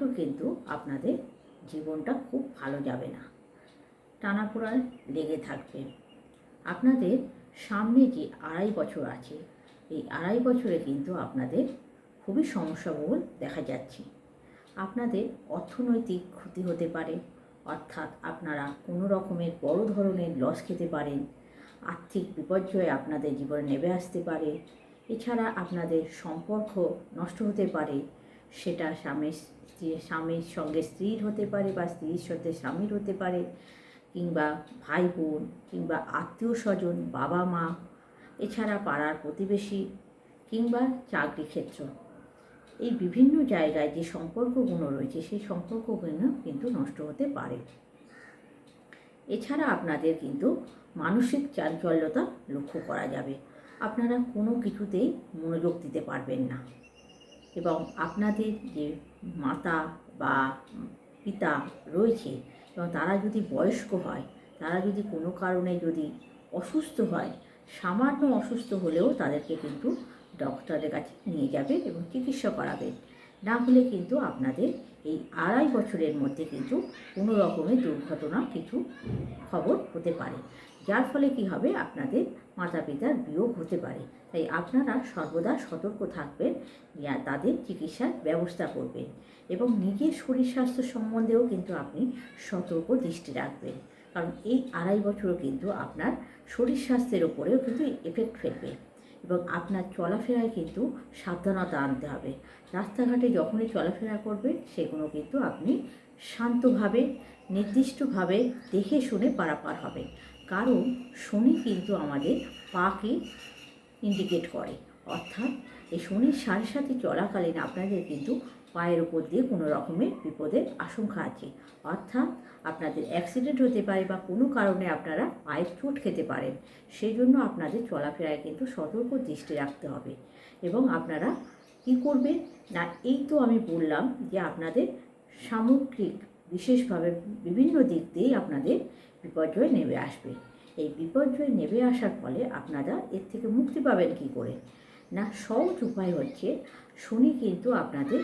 বছর কিন্তু আপনাদের জীবনটা খুব ভালো যাবে না। টানাপোড়ায় লেগে থাকবে। আপনাদের সামনে যে আড়াই বছর আছে, এই আড়াই বছরে কিন্তু আপনাদের খুবই সমস্যাবহুল দেখা যাচ্ছে। আপনাদের অর্থনৈতিক ক্ষতি হতে পারে, অর্থাৎ আপনারা কোনো রকমের বড় ধরনের লস খেতে পারেন, আর্থিক বিপর্যয় আপনাদের জীবনে নেমে আসতে পারে, এছাড়া আপনাদের সম্পর্ক নষ্ট হতে পারে সেটা স্বামীর স্বামীর সঙ্গে স্ত্রীর হতে পারে বা স্ত্রীর সাথে স্বামীর হতে পারে, কিংবা ভাই বোন, কিংবা আত্মীয় স্বজন, বাবা মা, এছাড়া পাড়ার প্রতিবেশী, কিংবা চাকরি ক্ষেত্র। এই বিভিন্ন জায়গায় যে সম্পর্কগুলো রয়েছে, সেই সম্পর্কগুলো কিন্তু নষ্ট হতে পারে। এছাড়া আপনাদের কিন্তু মানসিক চাঞ্চল্যতা লক্ষ্য করা যাবে। আপনারা কোনো কিছুতেই মনোযোগ দিতে পারবেন না। এবং আপনাদের যে মাতা বা পিতা রয়েছে এবং তারা যদি বয়স্ক হয়, তারা যদি কোনো কারণে যদি অসুস্থ হয়, সামান্য অসুস্থ হলেও তাদেরকে কিন্তু ডক্টরের কাছে নিয়ে যাবে এবং চিকিৎসা করাবে না হলে কিন্তু আপনাদের এই আড়াই বছরের মধ্যে কিন্তু কোনো রকমের দুর্ঘটনা কিছু খবর হতে পারে। যার ফলে কি হবে? আপনাদের মাতা পিতার বিয়োগ হতে পারে। তাই আপনারা সর্বদা সতর্ক থাকবেন তাদের চিকিৎসার ব্যবস্থা করবেন এবং নিজের শরীর স্বাস্থ্য সম্বন্ধেও কিন্তু আপনি সতর্ক দৃষ্টি রাখবেন। কারণ এই আড়াই বছরও কিন্তু আপনার শরীর স্বাস্থ্যের ওপরেও কিন্তু এফেক্ট ফেলবে এবং আপনার চলাফেরায় কিন্তু সাবধানতা আনতে হবে। রাস্তাঘাটে যখনই চলাফেরা করবেন, সেগুলো কিন্তু আপনি শান্তভাবে, নির্দিষ্টভাবে দেখে শুনে পারাপার হবে কারণ শনি কিন্তু আমাদের পাকে ইন্ডিকেট করে। অর্থাৎ এই শনির সাড়ে সাথে চলাকালীন আপনাদের কিন্তু পায়ের উপর দিয়ে কোনো রকমের বিপদের আশঙ্কা আছে। অর্থাৎ আপনাদের অ্যাক্সিডেন্ট হতে পারে বা কোনো কারণে আপনারা পায়ে চোট খেতে পারেন সেই জন্য আপনাদের চলাফেরায় কিন্তু সতর্ক দৃষ্টি রাখতে হবে। এবং আপনারা কি করবেন? না, এই তো আমি বললাম যে আপনাদের সামগ্রিক, বিশেষভাবে বিভিন্ন দিক দিয়েই আপনাদের বিপর্যয় নেমে আসবে। এই বিপর্যয় নেমে আসার ফলে আপনারা এর থেকে মুক্তি পাবেন কি করে? না, সহজ উপায় হচ্ছে শনি কিন্তু আপনাদের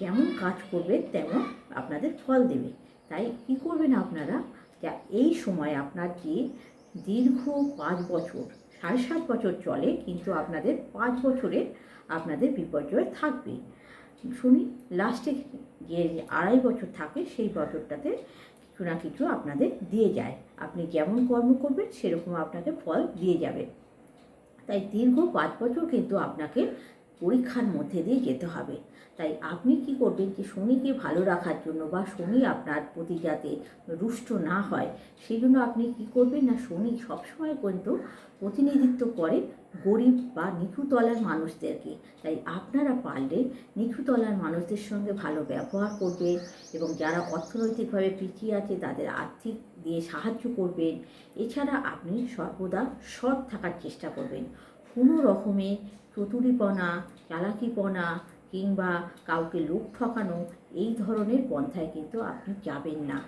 যেমন কাজ করবে তেমন আপনাদের ফল দেবে। তাই কী করবেন আপনারা? যা এই সময় আপনার যে দীর্ঘ পাঁচ বছর, সাড়ে সাত বছর চলে কিন্তু আপনাদের পাঁচ বছরে আপনাদের বিপর্যয় থাকবে। শুনি লাস্টে যে আড়াই বছর থাকে সেই বছরটাতে কিছু আপনাদের দিয়ে যায়। আপনি যেমন কর্ম করবেন, সেরকম আপনাকে ফল দিয়ে যাবে। তাই দীর্ঘ পাঁচ বছর কিন্তু আপনাকে পরীক্ষার মধ্যে দিয়ে যেতে হবে। তাই আপনি কি করবেন যে শনিকে ভালো রাখার জন্য বা শনি আপনার প্রতি যাতে রুষ্ট না হয় সেই জন্য আপনি কি করবেন না, শনি সবসময় কিন্তু প্রতিনিধিত্ব করে গরিব বা নিচু তলার মানুষদেরকে। তাই আপনারা পারলে নিচু তলার মানুষদের সঙ্গে ভালো ব্যবহার করবেন এবং যারা অর্থনৈতিকভাবে পিছিয়ে আছে তাদের আর্থিক দিয়ে সাহায্য করবেন। এছাড়া আপনি সর্বদা সৎ থাকার চেষ্টা করবেন। কোনো রকমের চতুরিপনা চালাকিপনা কিংবা কাউকে লোক ঠকানো, এই ধরনের পন্থায় কিন্তু আপনি যাবেন না।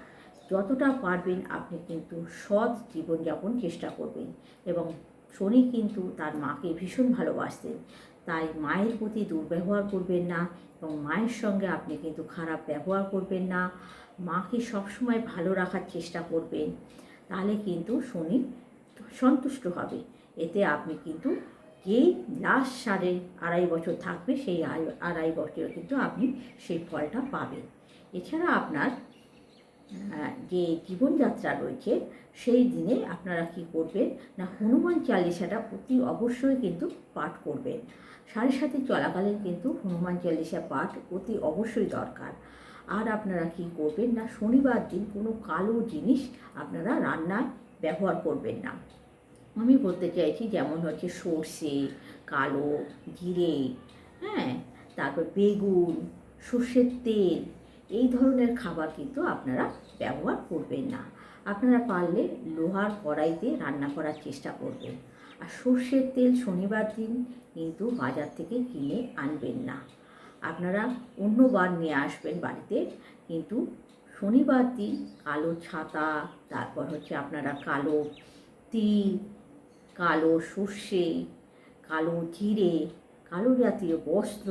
যতটা পারবেন আপনি কিন্তু সৎ জীবনযাপন চেষ্টা করবেন এবং শনি কিন্তু তার মাকে ভীষণ ভালোবাসতেন। তাই মায়ের প্রতি দুর্ব্যবহার করবেন না এবং মায়ের সঙ্গে আপনি কিন্তু খারাপ ব্যবহার করবেন না। মাকে সবসময় ভালো রাখার চেষ্টা করবেন, তাহলে কিন্তু শনি সন্তুষ্ট হবে। এতে আপনি কিন্তু যেই লাস্ট সাড়ে আড়াই বছর থাকবে, সেই আড়াই- আড়াই বছরে কিন্তু আপনি সেই ফলটা পাবেন। এছাড়া আপনার যে জীবনযাত্রা রয়েছে, সেই দিনে আপনারা কি করবেন? না, হনুমান চালিসাটা অতি অবশ্যই কিন্তু পাঠ করবেন। সাড়ে সাথে চলাকালীন কিন্তু হনুমান চালিসা পাঠ অতি অবশ্যই দরকার। আর আপনারা কি করবেন? না, শনিবার দিন কোনো কালো জিনিস আপনারা রান্নায় ব্যবহার করবেন না। আমি বলতে চাইছি যেমন হচ্ছে সর্ষে, কালো, জিরে হ্যাঁ? তারপর বেগুন, সর্ষের তেল, এই ধরনের খাবার কিন্তু আপনারা ব্যবহার করবেন না। আপনারা পারলে লোহার কড়াইতে রান্না করার চেষ্টা করবেন। আর সর্ষের তেল শনিবার দিন কিন্তু বাজার থেকে কিনে আনবেন না। আপনারা অন্যবার নিয়ে আসবেন বাড়িতে, কিন্তু শনিবার দিন কালো ছাতা, তারপর হচ্ছে আপনারা কালো তিল কালো সর্ষে, কালো জিরে, কালো জাতীয় বস্ত্র,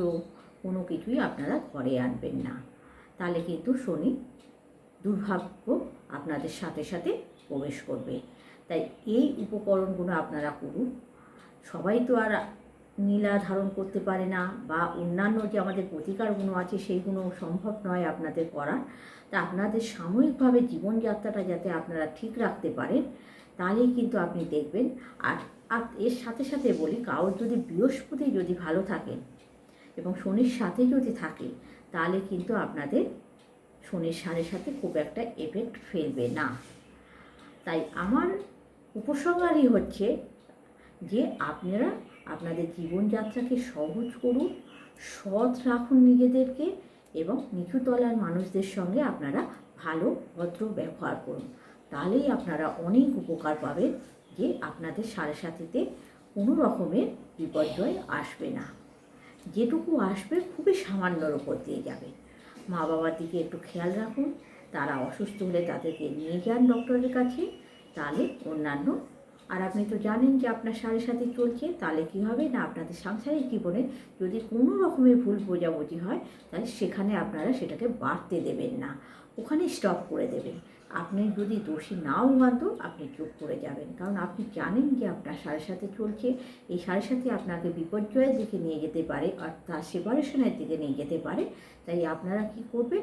কোনো কিছুই আপনারা ঘরে আনবেন না। তাহলে কিন্তু শনি দুর্ভাগ্য আপনাদের সাথে সাথে প্রবেশ করবে। তাই এই উপকরণগুলো আপনারা করুন। সবাই তো আর নীলা ধারণ করতে পারে না বা অন্যান্য যে আমাদের প্রতিকারগুলো আছে সেইগুলো সম্ভব নয় আপনাদের করার। তা আপনাদের সাময়িকভাবে জীবনযাত্রাটা যাতে আপনারা ঠিক রাখতে পারেন তাহলেই কিন্তু আপনি দেখবেন। আর আর এর সাথে সাথে বলি কারোর যদি বৃহস্পতি যদি ভালো থাকেন এবং শনির সাথে যদি থাকে, তাহলে কিন্তু আপনাদের শনির সাথে সাথে খুব একটা এফেক্ট ফেলবে না। তাই আমার উপসংহারই হচ্ছে যে আপনারা আপনাদের জীবনযাত্রাকে সহজ করুন, সৎ রাখুন নিজেদেরকে এবং নিচুতলার মানুষদের সঙ্গে আপনারা ভালো, ভদ্র ব্যবহার করুন। তাহলেই আপনারা অনেক উপকার পাবেন যে আপনাদের সাড়ে সাথীতে কোনো রকমের বিপর্যয় আসবে না। যেটুকু আসবে খুবই সামান্যর উপর দিয়ে যাবে। মা বাবার দিকে একটু খেয়াল রাখুন, তারা অসুস্থ হলে তাদেরকে নিয়ে যান ডক্টরের কাছে, তাহলে অন্যান্য, আর আপনি তো জানেন যে আপনার সাড়ে সাথে চলছে, তাহলে কী হবে না আপনাদের সাংসারিক জীবনে যদি কোনো রকমের ভুল বোঝাবুঝি হয়, তাহলে সেখানে আপনারা সেটাকে বাড়তে দেবেন না। ওখানে স্টপ করে দেবেন। আপনি যদি দোষী নাও মানত, আপনি চুপ করে যাবেন। কারণ আপনি জানেন যে আপনার সাড়ে সাথে চলছে। এই সাড়ে সাথে আপনাকে বিপর্যয়ের দিকে নিয়ে যেতে পারে অর্থাৎ সেপারেশনের দিকে নিয়ে যেতে পারে। তাই আপনারা কি করবেন?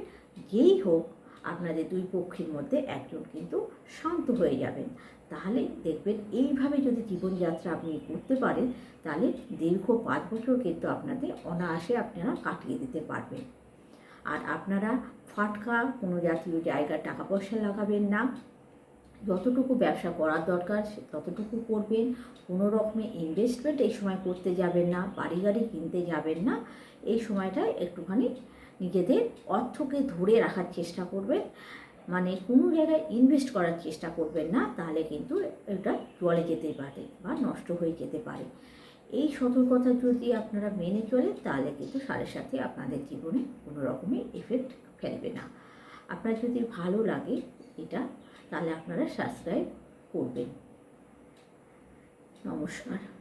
যেই হোক, আপনাদের দুই পক্ষের মধ্যে একজন কিন্তু শান্ত হয়ে যাবেন। তাহলে দেখবেন এইভাবে যদি জীবনযাত্রা আপনি করতে পারেন, তাহলে দীর্ঘ পাঁচ বছর কিন্তু আপনাদের অনায়াসে আপনারা কাটিয়ে দিতে পারবেন। আর আপনারা ফাটকা, কোনো জাতীয় জায়গায় টাকা পয়সা লাগাবেন না। যতটুকু ব্যবসা করার দরকার ততটুকু করবেন। কোনো রকমের ইনভেস্টমেন্ট এই সময় করতে যাবেন না বাড়ি গাড়ি কিনতে যাবেন না। এই সময়টায় একটুখানি নিজেদের অর্থকে ধরে রাখার চেষ্টা করবেন। মানে কোনো জায়গায় ইনভেস্ট করার চেষ্টা করবেন না, তাহলে কিন্তু এটা জলে যেতে পারে বা নষ্ট হয়ে যেতে পারে। এই সতর্কতা যদি আপনারা মেনে চলেন, তাহলে কিন্তু সাথে সাথে আপনাদের জীবনে কোনো রকমের এফেক্ট ফেলবে না। আপনার যদি ভালো লাগে এটা, তাহলে আপনারা সাবস্ক্রাইব করবেন। নমস্কার।